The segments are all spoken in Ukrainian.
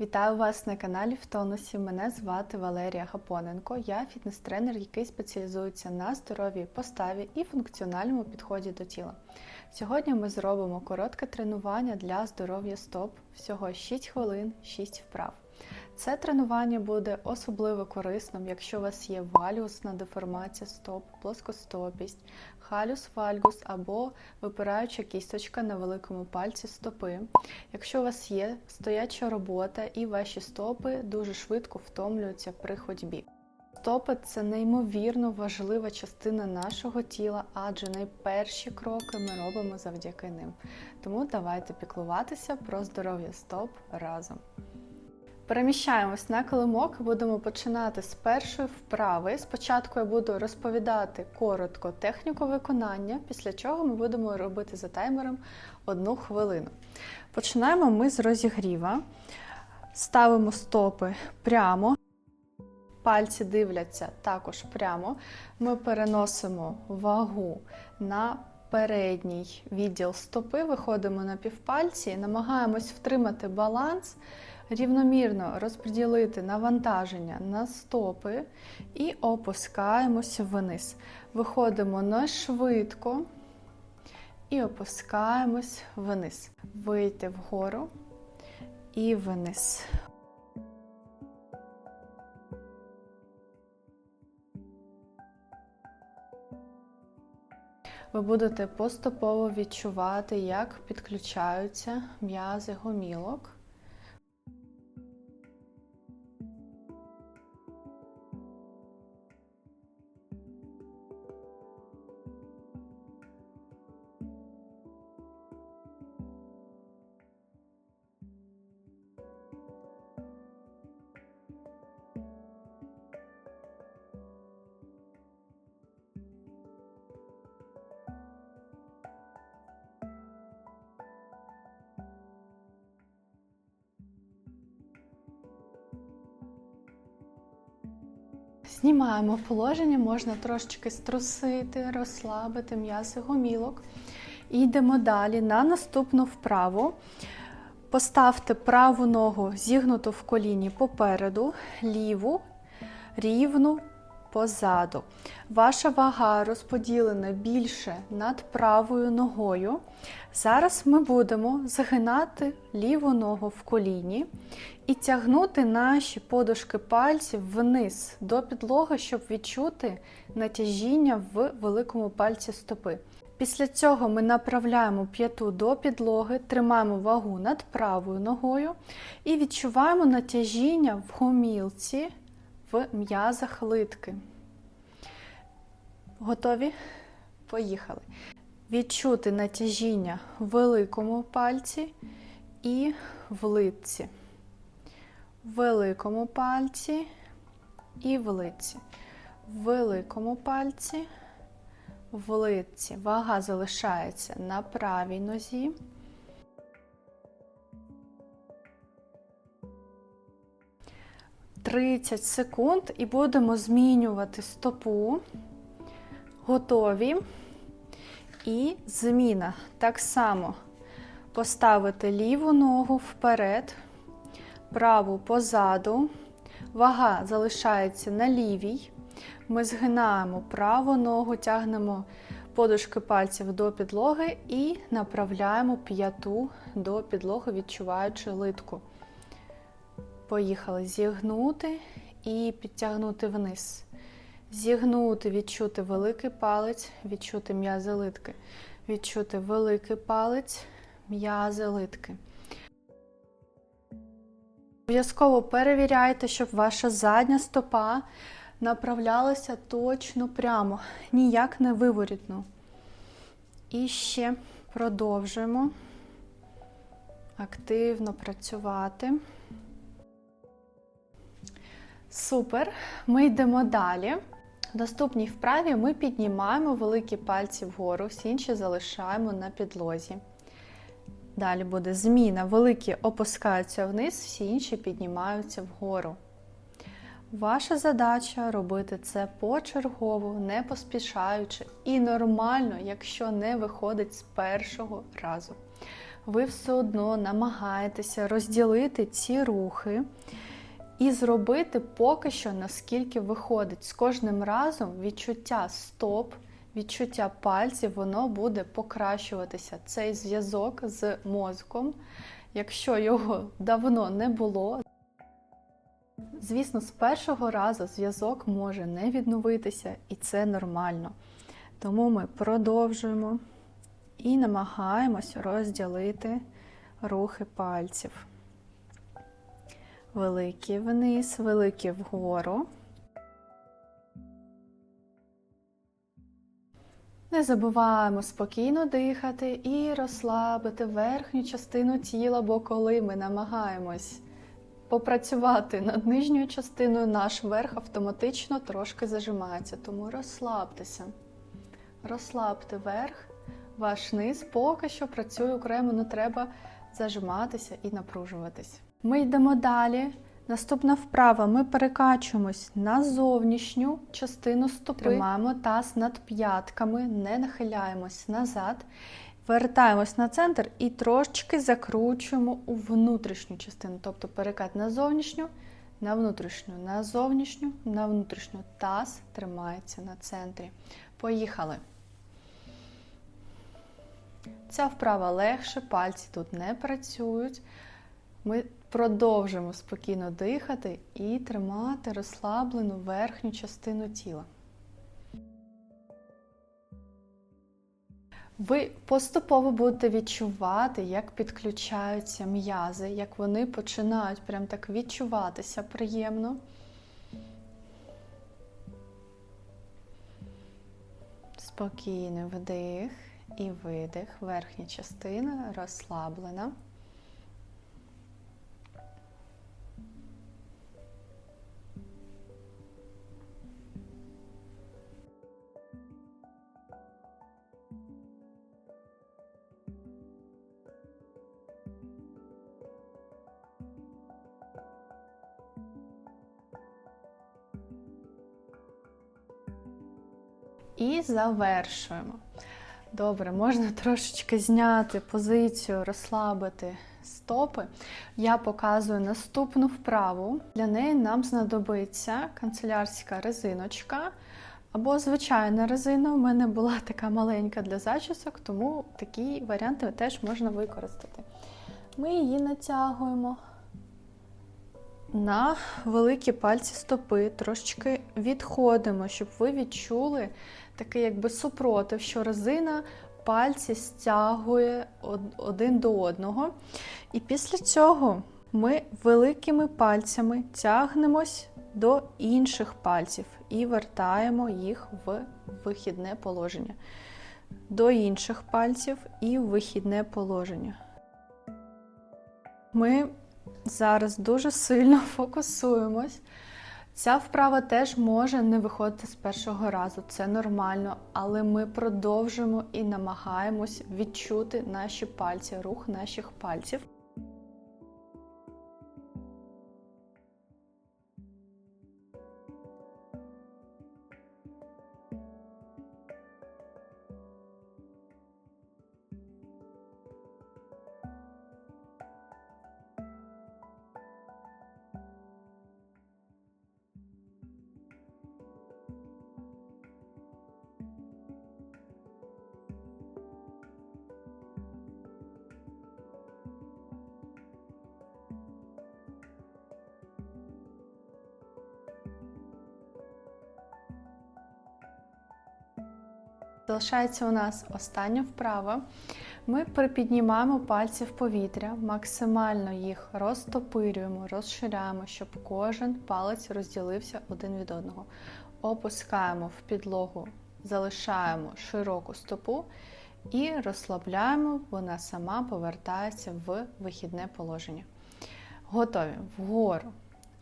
Вітаю вас на каналі в тонусі. Мене звати Валерія Гапоненко. Я фітнес-тренер, який спеціалізується на здоровій поставі і функціональному підході до тіла. Сьогодні ми зробимо коротке тренування для здоров'я стоп, всього 6 хвилин, 6 вправ. Це тренування буде особливо корисним, якщо у вас є валіусна деформація стоп, плоскостопість, халюс вальгус або випираюча кісточка на великому пальці стопи. Якщо у вас є стояча робота і ваші стопи дуже швидко втомлюються при ходьбі. Стопи це неймовірно важлива частина нашого тіла, адже найперші кроки ми робимо завдяки ним. Тому давайте піклуватися про здоров'я стоп разом. Переміщаємось на килимок, будемо починати з першої вправи. Спочатку я буду розповідати коротко техніку виконання, після чого ми будемо робити за таймером одну хвилину. Починаємо ми з розігріва. Ставимо стопи прямо, пальці дивляться також прямо. Ми переносимо вагу на передній відділ стопи, виходимо на півпальці, намагаємось втримати баланс рівномірно розподілити навантаження на стопи і опускаємося вниз. Виходимо не швидко і опускаємось вниз. Вийти вгору і вниз. Ви будете поступово відчувати, як підключаються м'язи гомілок. Знімаємо положення, можна трошечки струсити, розслабити м'язи гомілок. І йдемо далі на наступну вправу. Поставте праву ногу зігнуту в коліні попереду, ліву, рівну позаду. Ваша вага розподілена більше над правою ногою. Зараз ми будемо загинати ліву ногу в коліні і тягнути наші подушки пальців вниз до підлоги, щоб відчути натяжіння в великому пальці стопи. Після цього ми направляємо п'яту до підлоги, тримаємо вагу над правою ногою і відчуваємо натяжіння в гомілці в м'язах литки. Готові? Поїхали. Відчути натяжіння в великому пальці і в литці. В великому пальці і в литці. В великому пальці, в литці. Вага залишається на правій нозі. Тридцять секунд і будемо змінювати стопу. Готові. І зміна. Так само поставити ліву ногу вперед, праву позаду. Вага залишається на лівій. Ми згинаємо праву ногу, тягнемо подушки пальців до підлоги і направляємо п'яту до підлоги, відчуваючи литку. Поїхали зігнути і підтягнути вниз. Зігнути, відчути великий палець, відчути м'язи литки. Відчути великий палець, м'язи литки. Обов'язково перевіряйте, щоб ваша задня стопа направлялася точно прямо, ніяк не виворітно. І ще продовжуємо активно працювати. Супер. Ми йдемо далі. В наступній вправі ми піднімаємо великі пальці вгору, всі інші залишаємо на підлозі. Далі буде зміна. Великі опускаються вниз, всі інші піднімаються вгору. Ваша задача робити це почергово, не поспішаючи, і нормально, якщо не виходить з першого разу. ви все одно намагаєтеся розділити ці рухи і зробити поки що наскільки виходить. З кожним разом відчуття стоп, відчуття пальців, воно буде покращуватися. Цей зв'язок з мозком, якщо його давно не було. Звісно, з першого разу зв'язок може не відновитися, і це нормально. Тому ми продовжуємо і намагаємось розділити рухи пальців. Великі вниз, великі вгору. Не забуваємо спокійно дихати і розслабити верхню частину тіла, бо коли ми намагаємось попрацювати над нижньою частиною, наш верх автоматично трошки зажимається. Тому розслабтеся. Розслабте верх, ваш низ поки що працює окремо, не треба зажиматися і напружуватись. Ми йдемо далі. Наступна вправа. Ми перекачуємось на зовнішню частину стопи. Тримаємо таз над п'ятками, не нахиляємось назад. Вертаємось на центр і трошечки закручуємо у внутрішню частину. Тобто перекат на зовнішню, на внутрішню, на зовнішню, на внутрішню. Таз тримається на центрі. Поїхали. Ця вправа легше, пальці тут не працюють. Ми продовжимо спокійно дихати і тримати розслаблену верхню частину тіла. Ви поступово будете відчувати, як підключаються м'язи, як вони починають прям так відчуватися приємно. Спокійний вдих і видих, верхня частина розслаблена. І завершуємо. Добре, можна трошечки зняти позицію, розслабити стопи. Я показую наступну вправу. Для неї нам знадобиться канцелярська резиночка або звичайна резина. У мене була така маленька для зачісок, тому такі варіанти теж можна використати. Ми її натягуємо на великі пальці стопи, трошечки відходимо, щоб ви відчули такий якби супротив, що резина пальці стягує один до одного. І після цього ми великими пальцями тягнемось до інших пальців і вертаємо їх в вихідне положення. До інших пальців і в вихідне положення. Ми зараз дуже сильно фокусуємось. Ця вправа теж може не виходити з першого разу, це нормально, але ми продовжимо і намагаємось відчути наші пальці, рух наших пальців. Залишається у нас остання вправа. Ми припіднімаємо пальці в повітря, максимально їх розтопирюємо, розширяємо, щоб кожен палець розділився один від одного. Опускаємо в підлогу, залишаємо широку стопу і розслабляємо, вона сама повертається в вихідне положення. Готові вгору.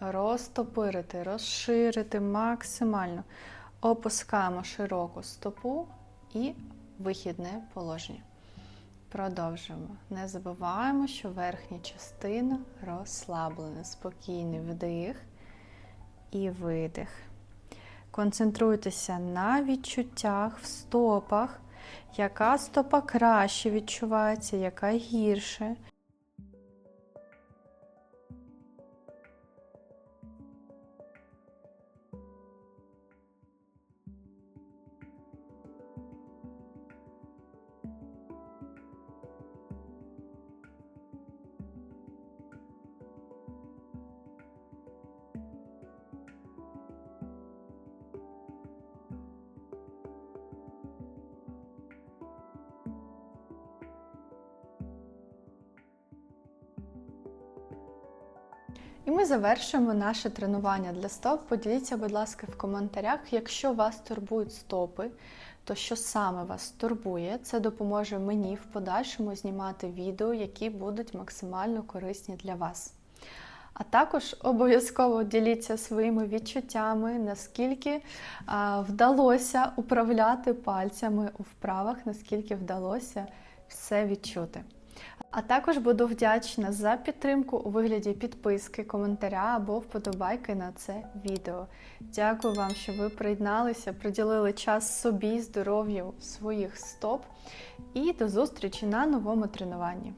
Розтопирити, розширити максимально. Опускаємо широку стопу і вихідне положення. Продовжуємо. Не забуваємо, що верхня частина розслаблена, спокійний вдих і видих. Концентруйтеся на відчуттях в стопах. яка стопа краще відчувається, яка гірше. І ми завершуємо наше тренування для стоп. Поділіться, будь ласка, в коментарях, якщо вас турбують стопи, то що саме вас турбує, це допоможе мені в подальшому знімати відео, які будуть максимально корисні для вас. А також обов'язково діліться своїми відчуттями, наскільки а, вдалося управляти пальцями у вправах, наскільки вдалося все відчути. А також буду вдячна за підтримку у вигляді підписки, коментаря або вподобайки на це відео. Дякую вам, що ви приєдналися, приділили час собі, здоров'ю своїх стоп. І до зустрічі на новому тренуванні.